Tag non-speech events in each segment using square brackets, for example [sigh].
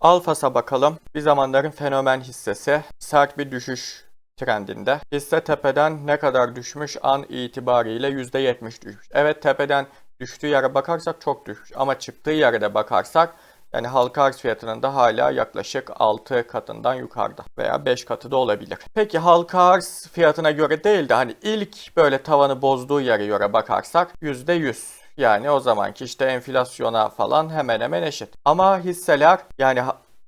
Alfas'a bakalım. Bir zamanların fenomen hissesi. Sert bir düşüş trendinde. Hisse tepeden ne kadar düşmüş an itibariyle %70 düşmüş. Evet tepeden düştüğü yere bakarsak çok düşmüş ama çıktığı yere de bakarsak yani halka arz fiyatının da hala yaklaşık 6 katından yukarıda veya 5 katı da olabilir. Peki halka arz fiyatına göre değil de hani ilk böyle tavanı bozduğu yere göre bakarsak %100. Yani o zamanki işte enflasyona falan hemen hemen eşit. Ama hisseler yani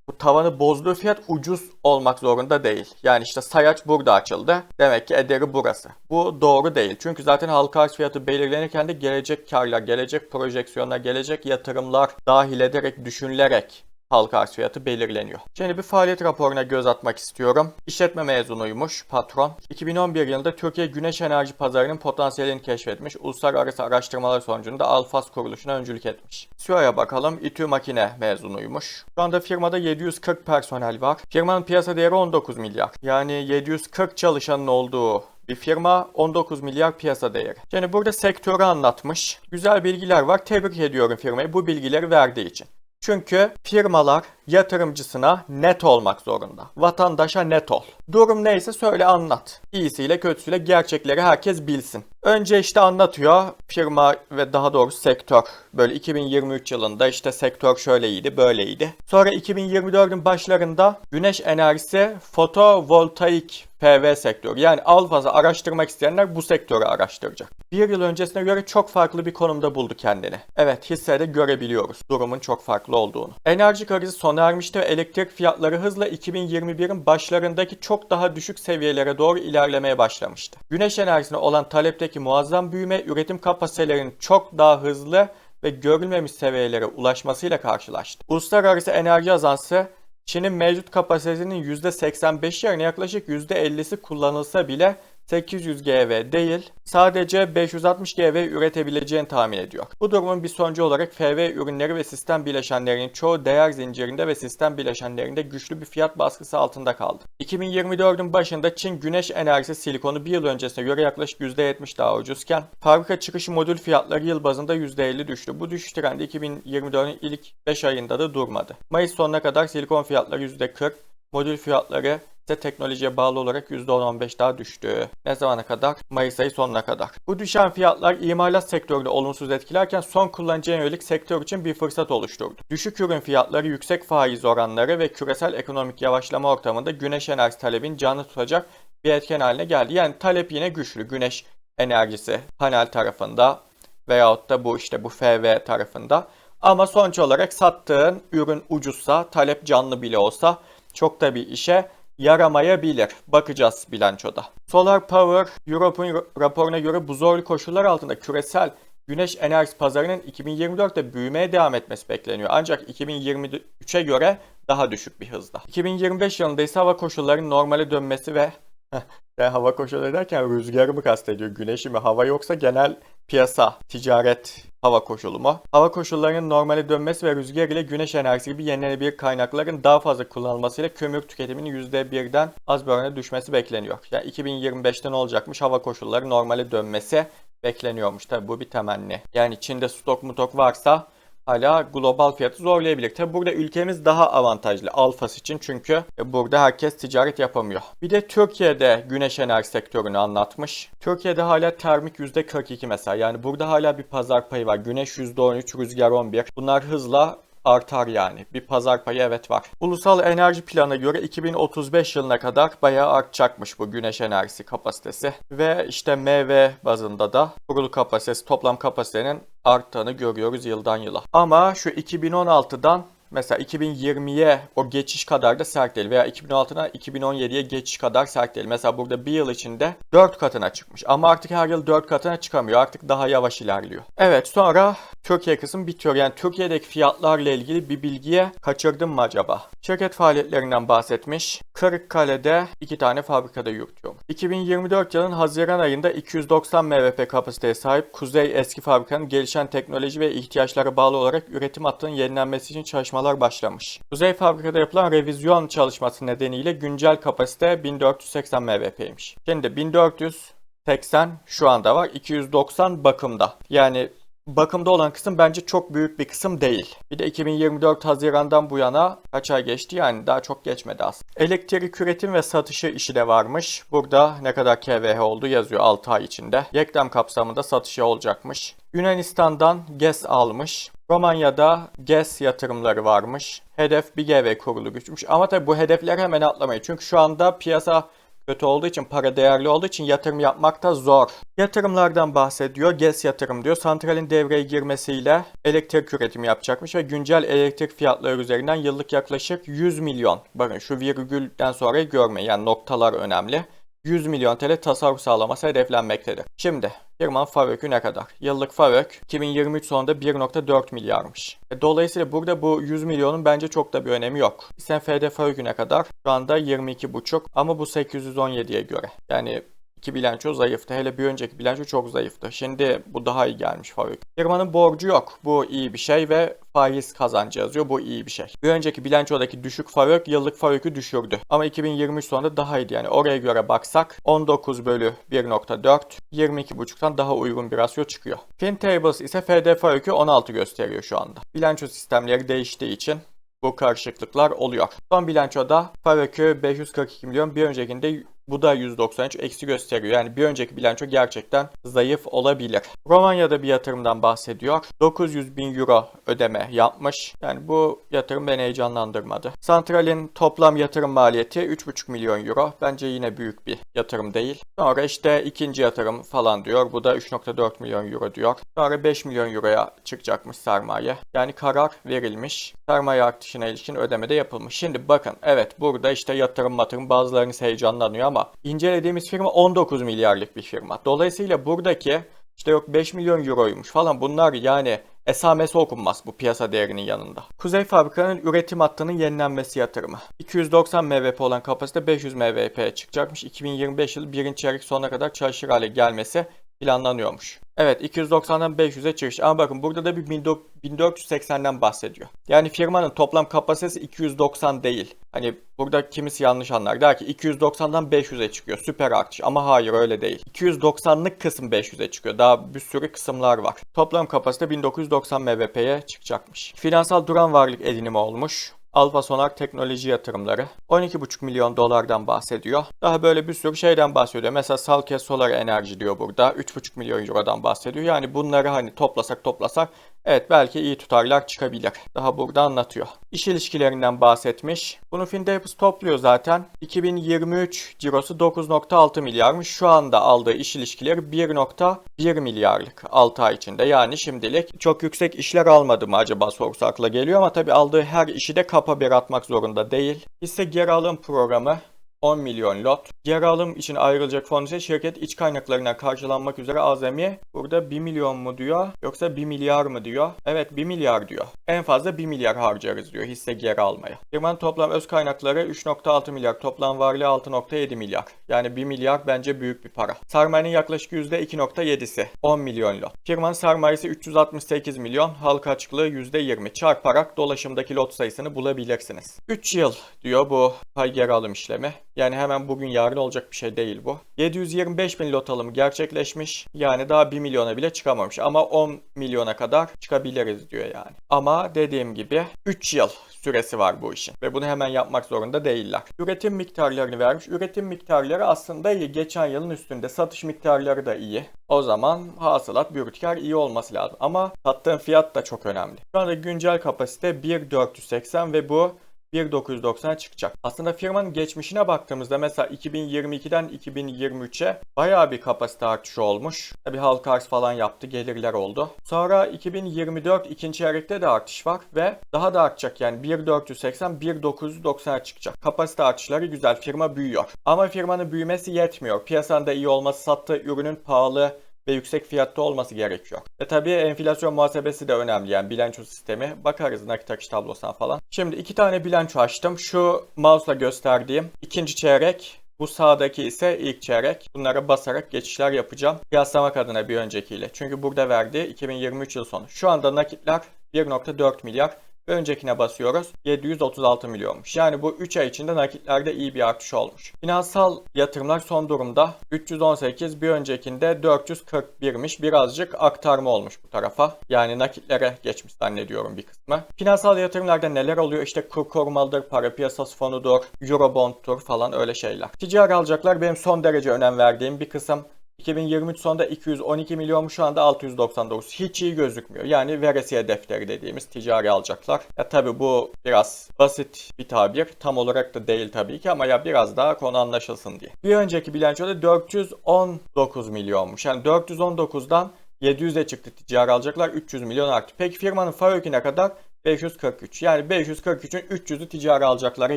bu tavanı bozduğu fiyat ucuz olmak zorunda değil. Yani işte sayaç burada açıldı. Demek ki ederi burası. Bu doğru değil. Çünkü zaten halka arz fiyatı belirlenirken de gelecek karlar, gelecek projeksiyonlar, gelecek yatırımlar dahil ederek, düşünülerek halka arz fiyatı belirleniyor. Şimdi bir faaliyet raporuna göz atmak istiyorum. İşletme mezunuymuş patron. 2011 yılında Türkiye güneş enerji pazarının potansiyelini keşfetmiş. Uluslararası araştırmalar sonucunda Alfas kuruluşuna öncülük etmiş. CEO'ya bakalım. İTÜ Makine mezunuymuş. Şu anda firmada 740 personel var. Firmanın piyasa değeri 19 milyar. Yani 740 çalışanın olduğu bir firma 19 milyar piyasa değeri. Yani burada sektörü anlatmış. Güzel bilgiler var. Tebrik ediyorum firmayı bu bilgileri verdiği için. Çünkü firmalar yatırımcısına net olmak zorunda. Vatandaşa net ol. Durum neyse söyle anlat. İyisiyle kötüsüyle gerçekleri herkes bilsin. Önce işte anlatıyor firma ve daha doğrusu sektör. Böyle 2023 yılında işte sektör şöyleydi böyleydi. Sonra 2024'ün başlarında güneş enerjisi fotovoltaik PV sektörü. Yani Alfaz'ı araştırmak isteyenler bu sektörü araştıracak. Bir yıl öncesine göre çok farklı bir konumda buldu kendini. Evet hissede görebiliyoruz durumun çok farklı olduğunu. Enerji krizi sona ermişti ve elektrik fiyatları hızla 2021'in başlarındaki çok daha düşük seviyelere doğru ilerlemeye başlamıştı. Güneş enerjisine olan talepteki muazzam büyüme üretim kapasitelerinin çok daha hızlı ve görülmemiş seviyelere ulaşmasıyla karşılaştı. Uluslararası Enerji Ajansı Çin'in mevcut kapasitesinin %85 yerine yaklaşık %50'si kullanılsa bile 800 GW değil, sadece 560 GW üretebileceğini tahmin ediyor. Bu durumun bir sonucu olarak FV ürünleri ve sistem bileşenlerinin çoğu değer zincirinde ve sistem bileşenlerinde güçlü bir fiyat baskısı altında kaldı. 2024'ün başında Çin güneş enerjisi silikonu bir yıl öncesine göre yaklaşık %70 daha ucuzken fabrika çıkışı modül fiyatları yıl bazında %50 düştü. Bu düşüş trendi 2024'ün ilk 5 ayında da durmadı. Mayıs sonuna kadar silikon fiyatları %40, modül fiyatları ise teknolojiye bağlı olarak %10-15 daha düştü. Ne zamana kadar? Mayıs ayı sonuna kadar. Bu düşen fiyatlar imalat sektörünü olumsuz etkilerken son kullanıcıya yönelik sektör için bir fırsat oluşturdu. Düşük ürün fiyatları, yüksek faiz oranları ve küresel ekonomik yavaşlama ortamında güneş enerjisi talebini canlı tutacak bir etken haline geldi. Yani talep yine güçlü. Güneş enerjisi panel tarafında veyahut da bu işte bu FV tarafında. Ama sonuç olarak sattığın ürün ucuzsa, talep canlı bile olsa çok da bir işe yaramayabilir. Bakacağız bilançoda. Solar Power Europe'un raporuna göre bu zorlu koşullar altında küresel güneş enerjisi pazarının 2024'te büyümeye devam etmesi bekleniyor. Ancak 2023'e göre daha düşük bir hızda. 2025 yılında ise hava koşullarının normale dönmesi ve [laughs] ben hava koşulları derken rüzgarı mı kastediyor, güneşi mi? Hava yoksa genel piyasa, ticaret, hava koşulu mu? Hava koşullarının normale dönmesi ve rüzgar ile güneş enerjisi gibi yenilenebilir kaynakların daha fazla kullanılmasıyla kömür tüketiminin %1'den az bir orana düşmesi bekleniyor. Yani 2025'te ne olacakmış? Hava koşulları normale dönmesi bekleniyormuş. Tabi bu bir temenni. Yani Çin'de stok mutok varsa hala global fiyatı zorlayabilir. Tabi burada ülkemiz daha avantajlı Alfas için çünkü burada herkes ticaret yapamıyor. Bir de Türkiye'de güneş enerji sektörünü anlatmış. Türkiye'de hala termik %42 mesela. Yani burada hala bir pazar payı var. Güneş %13, rüzgar 11. Bunlar hızla artar yani. Bir pazar payı evet var. Ulusal Enerji Planı'na göre 2035 yılına kadar bayağı artacakmış bu güneş enerjisi kapasitesi. Ve işte MV bazında da kurulu kapasitesi, toplam kapasitenin arttığını görüyoruz yıldan yıla. Ama şu 2016'dan Mesela 2020'ye o geçiş kadar da sert değil veya 2016'dan 2017'ye geçiş kadar sert değil. Mesela burada bir yıl içinde 4 katına çıkmış ama artık her yıl 4 katına çıkamıyor. Artık daha yavaş ilerliyor. Evet sonra Türkiye kısmı bitiyor. Yani Türkiye'deki fiyatlarla ilgili bir bilgiye kaçırdım mı acaba? Şirket faaliyetlerinden bahsetmiş. Kırıkkale'de iki tane fabrikada yürütüyor. 2024 yılın Haziran ayında 290 MVP kapasiteye sahip Kuzey eski fabrikanın gelişen teknoloji ve ihtiyaçlara bağlı olarak üretim hattının yenilenmesi için çalışmalar başlamış. Kuzey fabrikada yapılan revizyon çalışması nedeniyle güncel kapasite 1480 MVP'ymiş. Şimdi 1480 şu anda var. 290 bakımda. Yani bakımda olan kısım bence çok büyük bir kısım değil. Bir de 2024 Haziran'dan bu yana kaç ay geçti yani daha çok geçmedi aslında. Elektrik üretim ve satışı işi de varmış. Burada ne kadar KVH oldu yazıyor 6 ay içinde. Yeklem kapsamında satışı olacakmış. Yunanistan'dan GES almış. Romanya'da GES yatırımları varmış. Hedef bir GV kurulu güçmüş. Ama tabii bu hedefleri hemen atlamayın. Çünkü şu anda piyasa kötü olduğu için, para değerli olduğu için yatırım yapmak da zor. Yatırımlardan bahsediyor. GES yatırım diyor. Santralin devreye girmesiyle elektrik üretimi yapacakmış ve güncel elektrik fiyatları üzerinden yıllık yaklaşık 100 milyon. Bakın şu virgülden sonra görmeyin. Yani noktalar önemli. 100 milyon TL tasarruf sağlaması hedeflenmektedir. Şimdi firmanın FAVÖK'ü ne kadar? Yıllık FAVÖK 2023 sonunda 1.4 milyarmış. E, dolayısıyla burada bu 100 milyonun bence çok da bir önemi yok. Sen FD FAVÖK'ü ne kadar? Şu anda 22.5 ama bu 817'ye göre. Yani iki bilanço zayıftı. Hele bir önceki bilanço çok zayıftı. Şimdi bu daha iyi gelmiş Favök. Firmanın borcu yok. Bu iyi bir şey ve faiz kazancı yazıyor. Bu iyi bir şey. Bir önceki bilançodaki düşük Favök yıllık Favök'ü düşürdü. Ama 2023 sonunda daha iyiydi. Yani oraya göre baksak 19 bölü 1.4 22.5'tan daha uygun bir rasyo çıkıyor. FinTables ise FD Favök'ü 16 gösteriyor şu anda. Bilanço sistemleri değiştiği için bu karışıklıklar oluyor. Son bilançoda Favök'ü 542 milyon bir öncekinde bu da 193 eksi gösteriyor. Yani bir önceki bilanço gerçekten zayıf olabilir. Romanya'da bir yatırımdan bahsediyor. 900 bin euro ödeme yapmış. Yani bu yatırım beni heyecanlandırmadı. Santral'in toplam yatırım maliyeti 3,5 milyon euro. Bence yine büyük bir yatırım değil. Sonra işte ikinci yatırım falan diyor. Bu da 3,4 milyon euro diyor. Sonra 5 milyon euroya çıkacakmış sermaye. Yani karar verilmiş. Sermaye artışına ilişkin ödeme de yapılmış. Şimdi bakın evet burada işte yatırım matırım bazılarınız heyecanlanıyor ama ama incelediğimiz firma 19 milyarlık bir firma. Dolayısıyla buradaki işte yok 5 milyon euroymuş falan bunlar yani esamesi okunmaz bu piyasa değerinin yanında. Kuzey Fabrika'nın üretim hattının yenilenmesi yatırımı. 290 MVP olan kapasite 500 MVP'ye çıkacakmış. 2025 yılı birinci çeyrek sonuna kadar çalışır hale gelmesi planlanıyormuş. Evet 290'dan 500'e çıkış. Ama bakın burada da bir 1480'den bahsediyor. Yani firmanın toplam kapasitesi 290 değil. Hani burada kimisi yanlış anlar. Der ki 290'dan 500'e çıkıyor. Süper artış. Ama hayır öyle değil. 290'lık kısım 500'e çıkıyor. Daha bir sürü kısımlar var. Toplam kapasite 1990 MVP'ye çıkacakmış. Finansal duran varlık edinimi olmuş. Alfa Sonar teknoloji yatırımları 12,5 milyon dolardan bahsediyor. Daha böyle bir sürü şeyden bahsediyor. Mesela Salke Solar Enerji diyor burada. 3,5 milyon eurodan bahsediyor. Yani bunları hani toplasak toplasak evet belki iyi tutarlar çıkabilir. Daha burada anlatıyor. İş ilişkilerinden bahsetmiş. Bunu Findapes topluyor zaten. 2023 cirosu 9.6 milyarmış. Şu anda aldığı iş ilişkileri 1.1 milyarlık 6 ay içinde. Yani şimdilik çok yüksek işler almadı mı acaba sorusu akla geliyor ama tabii aldığı her işi de kapa bir atmak zorunda değil. Hisse geri alım programı 10 milyon lot. Geri alım için ayrılacak fon ise şirket iç kaynaklarına karşılanmak üzere azami. Burada 1 milyon mu diyor yoksa 1 milyar mı diyor? Evet 1 milyar diyor. En fazla 1 milyar harcarız diyor hisse geri almaya. Firmanın toplam öz kaynakları 3.6 milyar, toplam varlığı 6.7 milyar. Yani 1 milyar bence büyük bir para. Sermayenin yaklaşık %2.7'si 10 milyon lot. Firmanın sermayesi 368 milyon, halka açıklığı %20. Çarparak dolaşımdaki lot sayısını bulabilirsiniz. 3 yıl diyor bu pay geri alım işlemi. Yani hemen bugün yarın olacak bir şey değil bu. 725 bin lot alımı gerçekleşmiş. Yani daha 1 milyona bile çıkamamış. Ama 10 milyona kadar çıkabiliriz diyor yani. Ama dediğim gibi 3 yıl süresi var bu işin. Ve bunu hemen yapmak zorunda değiller. Üretim miktarlarını vermiş. Üretim miktarları aslında iyi. Geçen yılın üstünde. Satış miktarları da iyi. O zaman hasılat bürütkar iyi olması lazım. Ama sattığın fiyat da çok önemli. Şu anda güncel kapasite 1.480 ve bu 1.990'a çıkacak. Aslında firmanın geçmişine baktığımızda mesela 2022'den 2023'e bayağı bir kapasite artışı olmuş. Tabi halka arz falan yaptı, gelirler oldu. Sonra 2024 ikinci çeyrekte de artış var ve daha da artacak yani 1.480 1.990'a çıkacak. Kapasite artışları güzel, firma büyüyor. Ama firmanın büyümesi yetmiyor. Piyasanda iyi olması, sattığı ürünün pahalı ve yüksek fiyatta olması gerekiyor. E tabii enflasyon muhasebesi de önemli yani bilanço sistemi. Bakarız nakit akış tablosuna falan. Şimdi iki tane bilanço açtım. Şu mouse'la gösterdiğim ikinci çeyrek bu sağdaki ise ilk çeyrek. Bunlara basarak geçişler yapacağım. Kıyaslamak adına bir öncekiyle. Çünkü burada verdiği 2023 yıl sonu. Şu anda nakitler 1.4 milyar. Öncekine basıyoruz 736 milyonmuş. Yani bu 3 ay içinde nakitlerde iyi bir artış olmuş. Finansal yatırımlar son durumda 318 bir öncekinde 441'miş. Birazcık aktarma olmuş bu tarafa. Yani nakitlere geçmiş zannediyorum bir kısmı. Finansal yatırımlarda neler oluyor? İşte kur korumalıdır, para piyasası fonudur, eurobondtur falan öyle şeyler. Ticari alacaklar benim son derece önem verdiğim bir kısım. 2023 sonunda 212 milyon şu anda 699. Hiç iyi gözükmüyor. Yani veresiye defteri dediğimiz ticari alacaklar. Ya tabi bu biraz basit bir tabir. Tam olarak da değil tabii ki ama ya biraz daha konu anlaşılsın diye. Bir önceki bilançoda 419 milyonmuş. Yani 419'dan 700'e çıktı ticari alacaklar 300 milyon arttı. Peki firmanın FAVÖK'ü ne kadar? 543. Yani 543'ün 300'ü ticari alacaklara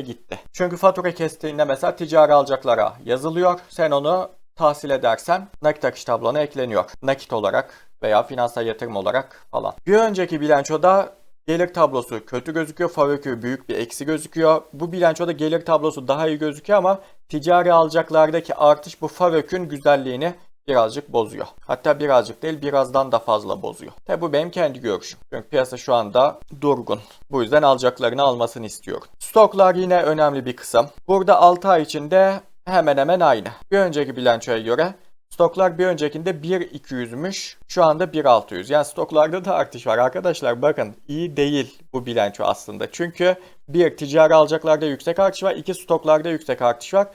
gitti. Çünkü fatura kestiğinde mesela ticari alacaklara yazılıyor. Sen onu tahsil edersen nakit akış tablona ekleniyor. Nakit olarak veya finansal yatırım olarak falan. Bir önceki bilançoda gelir tablosu kötü gözüküyor. FAVÖK'ü büyük bir eksi gözüküyor. Bu bilançoda gelir tablosu daha iyi gözüküyor ama ticari alacaklardaki artış bu FAVÖK'ün güzelliğini birazcık bozuyor. Hatta birazcık değil birazdan da fazla bozuyor. Tabi bu benim kendi görüşüm. Çünkü piyasa şu anda durgun. Bu yüzden alacaklarını almasını istiyorum. Stoklar yine önemli bir kısım. Burada 6 ay içinde hemen hemen aynı. Bir önceki bilançoya göre stoklar bir öncekinde 1.200'müş. Şu anda 1.600. Yani stoklarda da artış var arkadaşlar. Bakın iyi değil bu bilanço aslında. Çünkü bir ticari alacaklarda yüksek artış var. iki stoklarda yüksek artış var.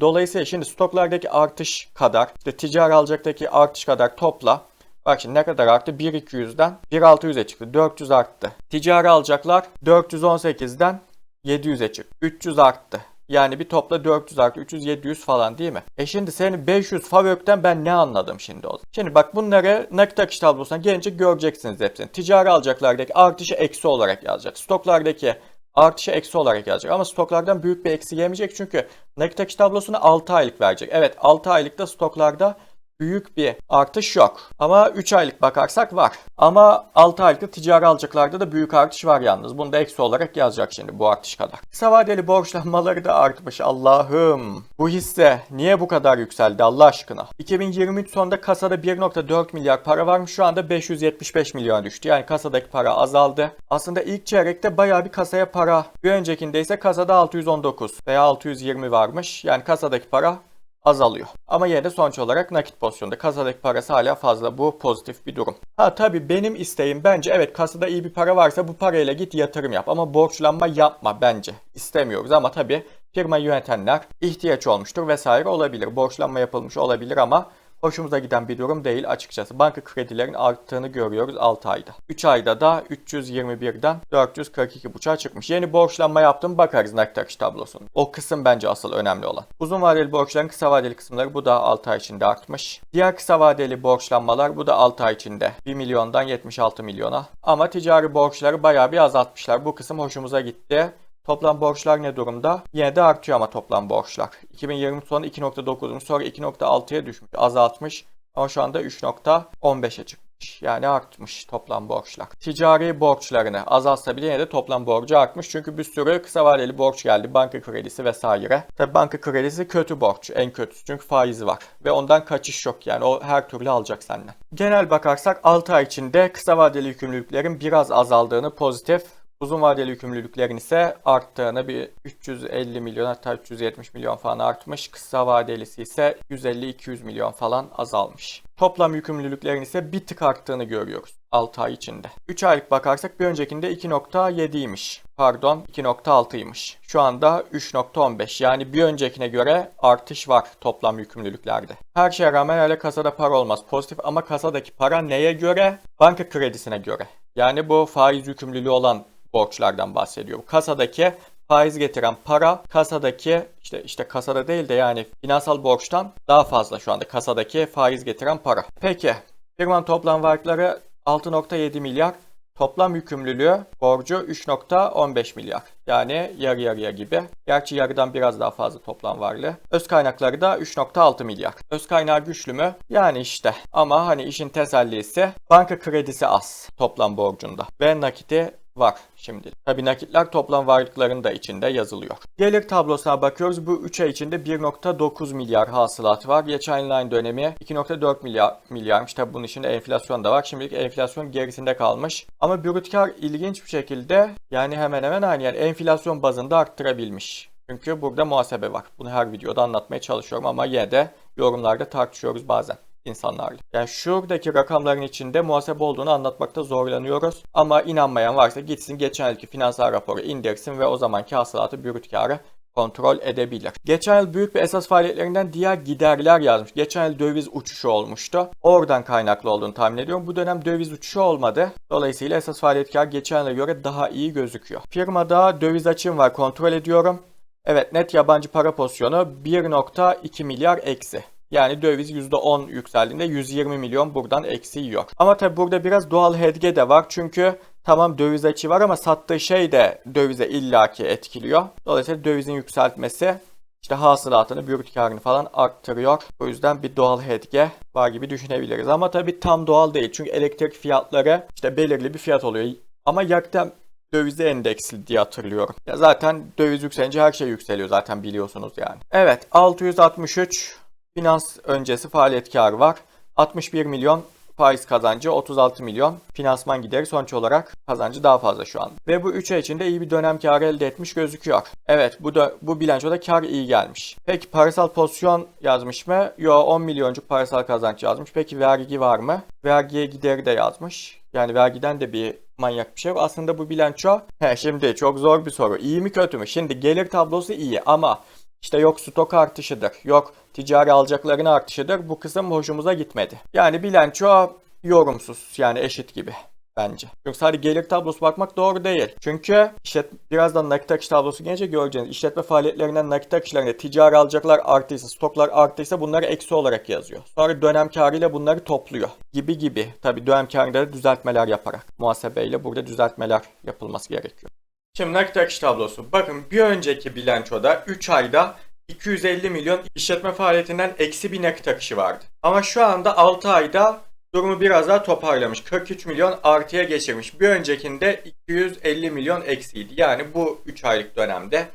Dolayısıyla şimdi stoklardaki artış kadar, işte ticari alacaktaki artış kadar topla. Bak şimdi ne kadar arttı? 1.200'den 1.600'e çıktı. 400 arttı. Ticari alacaklar 418'den 700'e çıktı. 300 arttı. Yani bir topla 400 artı 300 700 falan değil mi? E şimdi senin 500 FAVÖK'ten ben ne anladım şimdi o? Şimdi bak bunları nakit akış tablosuna gelince göreceksiniz hepsini. Ticari alacaklardaki artışı eksi olarak yazacak. Stoklardaki artışı eksi olarak yazacak. Ama stoklardan büyük bir eksi gelmeyecek çünkü nakit akış tablosunu 6 aylık verecek. Evet 6 aylıkta stoklarda büyük bir artış yok. Ama 3 aylık bakarsak var. Ama 6 aylıkta ticari alacaklarda da büyük artış var yalnız. Bunu da eksi olarak yazacak şimdi bu artış kadar. Kısa vadeli borçlanmaları da artmış Allah'ım. Bu hisse niye bu kadar yükseldi Allah aşkına? 2023 sonunda kasada 1.4 milyar para varmış. Şu anda 575 milyon düştü. Yani kasadaki para azaldı. Aslında ilk çeyrekte bayağı bir kasaya para. Bir öncekinde ise kasada 619 veya 620 varmış. Yani kasadaki para azalıyor. Ama yine de sonuç olarak nakit pozisyonda kasadaki parası hala fazla. Bu pozitif bir durum. Ha tabii benim isteğim bence evet kasada iyi bir para varsa bu parayla git yatırım yap. Ama borçlanma yapma bence. İstemiyoruz ama tabii firma yönetenler ihtiyaç olmuştur vesaire olabilir. Borçlanma yapılmış olabilir ama hoşumuza giden bir durum değil açıkçası. Banka kredilerin arttığını görüyoruz 6 ayda. 3 ayda da 321'den 442.5'a çıkmış. Yeni borçlanma yaptım bakarız nakit akış tablosuna. O kısım bence asıl önemli olan. Uzun vadeli borçların kısa vadeli kısımları bu da 6 ay içinde artmış. Diğer kısa vadeli borçlanmalar bu da 6 ay içinde 1 milyondan 76 milyona. Ama ticari borçları bayağı bir azaltmışlar. Bu kısım hoşumuza gitti. Toplam borçlar ne durumda? Yine de artıyor ama toplam borçlar. 2020 sonu 2.9'muş sonra 2.6'ya düşmüş azaltmış ama şu anda 3.15'e çıkmış. Yani artmış toplam borçlar. Ticari borçlarını azaltsa bile yine de toplam borcu artmış. Çünkü bir sürü kısa vadeli borç geldi. Banka kredisi vesaire. Tabi banka kredisi kötü borç. En kötüsü. Çünkü faizi var. Ve ondan kaçış yok yani. O her türlü alacak senden. Genel bakarsak 6 ay içinde kısa vadeli yükümlülüklerin biraz azaldığını pozitif Uzun vadeli yükümlülüklerin ise arttığını bir 350 milyon hatta 370 milyon falan artmış. Kısa vadelisi ise 150-200 milyon falan azalmış. Toplam yükümlülüklerin ise bir tık arttığını görüyoruz 6 ay içinde. 3 aylık bakarsak bir öncekinde 2.7'ymiş. Pardon 2.6'ymış. Şu anda 3.15 yani bir öncekine göre artış var toplam yükümlülüklerde. Her şeye rağmen hala kasada para olmaz pozitif ama kasadaki para neye göre? Banka kredisine göre. Yani bu faiz yükümlülüğü olan borçlardan bahsediyor. Kasadaki faiz getiren para kasadaki işte işte kasada değil de yani finansal borçtan daha fazla şu anda kasadaki faiz getiren para. Peki firmanın toplam varlıkları 6.7 milyar Toplam yükümlülüğü borcu 3.15 milyar. Yani yarı yarıya gibi. Gerçi yarıdan biraz daha fazla toplam varlığı. Öz kaynakları da 3.6 milyar. Öz kaynağı güçlü mü? Yani işte. Ama hani işin tesellisi banka kredisi az toplam borcunda. Ve nakiti var şimdi. Tabii nakitler toplam varlıkların da içinde yazılıyor. Gelir tablosuna bakıyoruz. Bu 3 ay içinde 1.9 milyar hasılat var. Geçen aynı dönemi 2.4 milyar milyarmış. Tabii bunun içinde enflasyon da var. Şimdilik enflasyon gerisinde kalmış. Ama brüt kar ilginç bir şekilde yani hemen hemen aynı yani enflasyon bazında arttırabilmiş. Çünkü burada muhasebe var. Bunu her videoda anlatmaya çalışıyorum ama yine de yorumlarda tartışıyoruz bazen insanlarla. Yani şuradaki rakamların içinde muhasebe olduğunu anlatmakta zorlanıyoruz. Ama inanmayan varsa gitsin geçen yılki finansal raporu indirsin ve o zamanki hasılatı brüt karı kontrol edebilir. Geçen yıl büyük bir esas faaliyetlerinden diğer giderler yazmış. Geçen yıl döviz uçuşu olmuştu. Oradan kaynaklı olduğunu tahmin ediyorum. Bu dönem döviz uçuşu olmadı. Dolayısıyla esas faaliyet kar geçen yıla göre daha iyi gözüküyor. Firmada döviz açığım var kontrol ediyorum. Evet net yabancı para pozisyonu 1.2 milyar eksi. Yani döviz %10 yükseldiğinde 120 milyon buradan eksi yiyor. Ama tabi burada biraz doğal hedge de var. Çünkü tamam döviz açı var ama sattığı şey de dövize illaki etkiliyor. Dolayısıyla dövizin yükseltmesi işte hasılatını, brüt karını falan arttırıyor. O yüzden bir doğal hedge var gibi düşünebiliriz. Ama tabi tam doğal değil. Çünkü elektrik fiyatları işte belirli bir fiyat oluyor. Ama yakta dövize endeksli diye hatırlıyorum. Ya zaten döviz yükselince her şey yükseliyor zaten biliyorsunuz yani. Evet 663 finans öncesi faaliyet karı var. 61 milyon faiz kazancı, 36 milyon finansman gideri sonuç olarak kazancı daha fazla şu an. Ve bu 3 ay içinde iyi bir dönem karı elde etmiş gözüküyor. Evet bu da bu bilançoda kar iyi gelmiş. Peki parasal pozisyon yazmış mı? Yo 10 milyoncuk parasal kazanç yazmış. Peki vergi var mı? Vergiye gideri de yazmış. Yani vergiden de bir manyak bir şey. Aslında bu bilanço he, şimdi çok zor bir soru. İyi mi kötü mü? Şimdi gelir tablosu iyi ama işte yok stok artışıdır, yok ticari alacakların artışıdır. Bu kısım hoşumuza gitmedi. Yani bilanço yorumsuz yani eşit gibi bence. Çünkü sadece gelir tablosu bakmak doğru değil. Çünkü işlet birazdan nakit akış tablosu gelince göreceğiniz işletme faaliyetlerinden nakit akışlarında ticari alacaklar artıysa, stoklar artıysa bunları eksi olarak yazıyor. Sonra dönem karıyla bunları topluyor. Gibi gibi. Tabi dönem karında da düzeltmeler yaparak. Muhasebeyle burada düzeltmeler yapılması gerekiyor. Şimdi nakit tablosu. Bakın bir önceki bilançoda 3 ayda 250 milyon işletme faaliyetinden eksi bir nakit akışı vardı. Ama şu anda 6 ayda durumu biraz daha toparlamış. 43 milyon artıya geçirmiş. Bir öncekinde 250 milyon eksiydi. Yani bu 3 aylık dönemde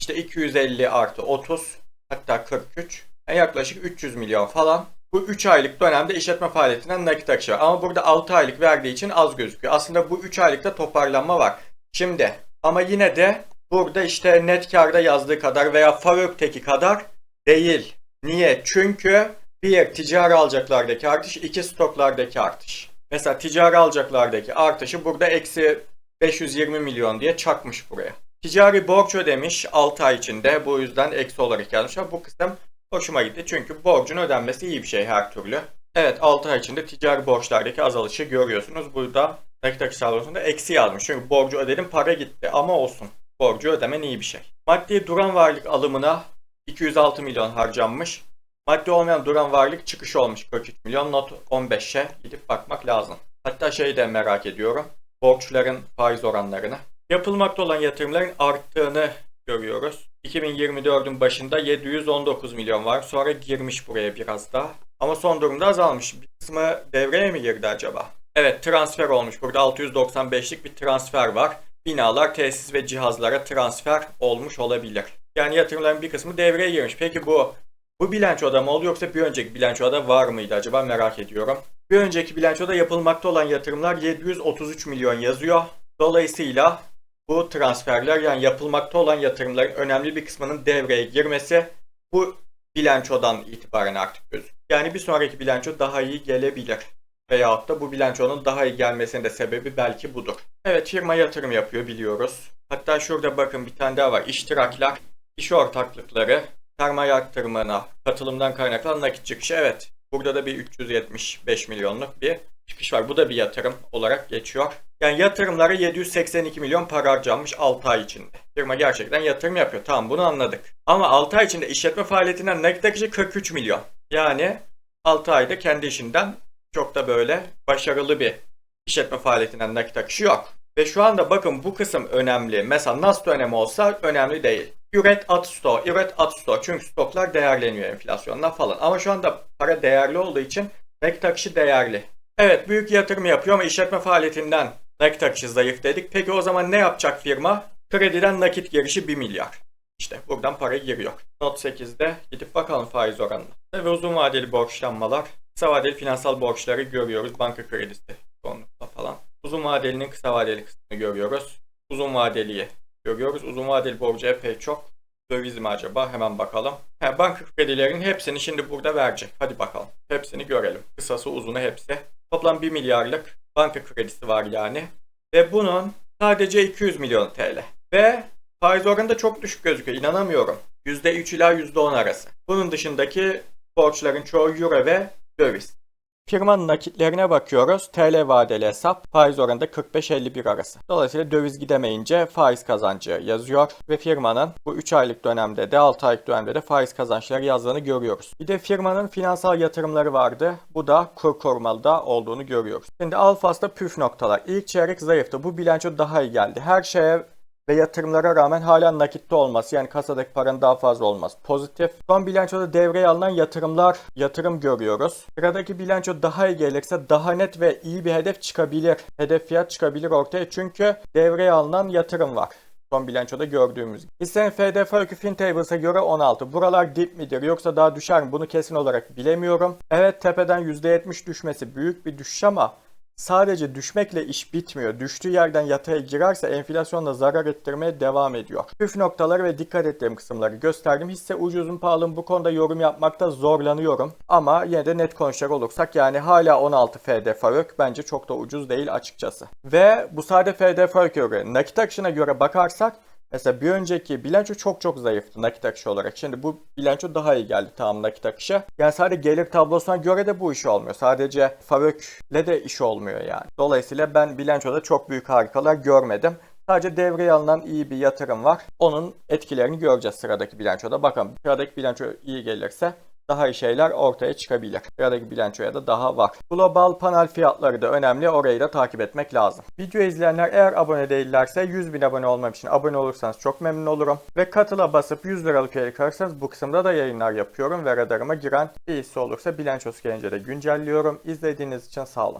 işte 250 artı 30 hatta 43 yani yaklaşık 300 milyon falan. Bu 3 aylık dönemde işletme faaliyetinden nakit akışı var. Ama burada 6 aylık verdiği için az gözüküyor. Aslında bu 3 aylıkta toparlanma var. Şimdi ama yine de burada işte net karda yazdığı kadar veya FAVÖK'teki kadar değil. Niye? Çünkü bir ticari alacaklardaki artış, iki stoklardaki artış. Mesela ticari alacaklardaki artışı burada eksi 520 milyon diye çakmış buraya. Ticari borç ödemiş 6 ay içinde bu yüzden eksi olarak yazmışlar. Bu kısım hoşuma gitti çünkü borcun ödenmesi iyi bir şey her türlü. Evet 6 ay içinde ticari borçlardaki azalışı görüyorsunuz. Burada nakit tablosunda eksi yazmış. Çünkü borcu ödedim para gitti ama olsun. Borcu ödemen iyi bir şey. Maddi duran varlık alımına 206 milyon harcanmış. Maddi olmayan duran varlık çıkışı olmuş 43 milyon. Not 15'e gidip bakmak lazım. Hatta şeyi de merak ediyorum. Borçların faiz oranlarını. Yapılmakta olan yatırımların arttığını görüyoruz. 2024'ün başında 719 milyon var. Sonra girmiş buraya biraz daha. Ama son durumda azalmış. Bir kısmı devreye mi girdi acaba? Evet transfer olmuş. Burada 695'lik bir transfer var. Binalar, tesis ve cihazlara transfer olmuş olabilir. Yani yatırımların bir kısmı devreye girmiş. Peki bu bu bilançoda mı oldu yoksa bir önceki bilançoda var mıydı acaba merak ediyorum. Bir önceki bilançoda yapılmakta olan yatırımlar 733 milyon yazıyor. Dolayısıyla bu transferler yani yapılmakta olan yatırımların önemli bir kısmının devreye girmesi bu bilançodan itibaren artık gözüküyor. Yani bir sonraki bilanço daha iyi gelebilir. Veyahut da bu bilançonun daha iyi gelmesinin de sebebi belki budur. Evet firma yatırım yapıyor biliyoruz. Hatta şurada bakın bir tane daha var. İştiraklar, iş ortaklıkları, sermaye aktarımına katılımdan kaynaklanan nakit çıkışı. Evet burada da bir 375 milyonluk bir çıkış var. Bu da bir yatırım olarak geçiyor. Yani yatırımlara 782 milyon para harcanmış 6 ay içinde. Firma gerçekten yatırım yapıyor. Tamam bunu anladık. Ama 6 ay içinde işletme faaliyetinden nakit akışı 43 milyon. Yani 6 ayda kendi işinden çok da böyle başarılı bir işletme faaliyetinden nakit akışı yok. Ve şu anda bakın bu kısım önemli. Mesela nasıl önemi olsa önemli değil. Üret at sto, üret at sto. Çünkü stoklar değerleniyor enflasyonla falan. Ama şu anda para değerli olduğu için nakit akışı değerli. Evet büyük yatırım yapıyor ama işletme faaliyetinden Nakit akışı zayıf dedik. Peki o zaman ne yapacak firma? Krediden nakit girişi 1 milyar. İşte buradan para giriyor. Not 8'de gidip bakalım faiz oranına. Ve uzun vadeli borçlanmalar, kısa vadeli finansal borçları görüyoruz. Banka kredisi çoğunlukla falan. Uzun vadelinin kısa vadeli kısmını görüyoruz. Uzun vadeliyi görüyoruz. Uzun vadeli borcu epey çok. Döviz mi acaba? Hemen bakalım. He, banka kredilerinin hepsini şimdi burada verecek. Hadi bakalım. Hepsini görelim. Kısası uzunu hepsi. Toplam 1 milyarlık banka kredisi var yani. Ve bunun sadece 200 milyon TL. Ve faiz oranı da çok düşük gözüküyor. İnanamıyorum. %3 ila %10 arası. Bunun dışındaki borçların çoğu euro ve döviz. Firmanın nakitlerine bakıyoruz. TL vadeli hesap faiz oranında 45-51 arası. Dolayısıyla döviz gidemeyince faiz kazancı yazıyor ve firmanın bu 3 aylık dönemde de 6 aylık dönemde de faiz kazançları yazdığını görüyoruz. Bir de firmanın finansal yatırımları vardı. Bu da kur korumalıda olduğunu görüyoruz. Şimdi Alfas'ta püf noktalar. İlk çeyrek zayıftı. Bu bilanço daha iyi geldi. Her şeye ve yatırımlara rağmen hala nakitte olması yani kasadaki paranın daha fazla olması pozitif. Son bilançoda devreye alınan yatırımlar, yatırım görüyoruz. Sıradaki bilanço daha iyi gelirse daha net ve iyi bir hedef çıkabilir. Hedef fiyat çıkabilir ortaya çünkü devreye alınan yatırım var. Son bilançoda gördüğümüz gibi. Hissenin FDF öykü FinTables'a göre 16. Buralar dip midir yoksa daha düşer mi bunu kesin olarak bilemiyorum. Evet tepeden %70 düşmesi büyük bir düşüş ama Sadece düşmekle iş bitmiyor. Düştüğü yerden yataya girerse enflasyonla zarar ettirmeye devam ediyor. Püf noktaları ve dikkat ettiğim kısımları gösterdim. Hisse ucuzun pahalı bu konuda yorum yapmakta zorlanıyorum. Ama yine de net konuşacak olursak yani hala 16 FD Faruk bence çok da ucuz değil açıkçası. Ve bu sade FD Faruk'a göre nakit akışına göre bakarsak Mesela bir önceki bilanço çok çok zayıftı nakit akışı olarak. Şimdi bu bilanço daha iyi geldi tamam nakit akışı. Yani sadece gelir tablosuna göre de bu iş olmuyor. Sadece Faruk'le de iş olmuyor yani. Dolayısıyla ben bilançoda çok büyük harikalar görmedim. Sadece devreye alınan iyi bir yatırım var. Onun etkilerini göreceğiz sıradaki bilançoda. Bakın sıradaki bilanço iyi gelirse daha iyi şeyler ortaya çıkabilir. Sıradaki bilançoya da daha var. Global panel fiyatları da önemli. Orayı da takip etmek lazım. Video izleyenler eğer abone değillerse 100 bin abone olmam için abone olursanız çok memnun olurum. Ve katıla basıp 100 liralık üyelik alırsanız bu kısımda da yayınlar yapıyorum ve radarıma giren bir olursa bilançosu gelince de güncelliyorum. İzlediğiniz için sağ olun.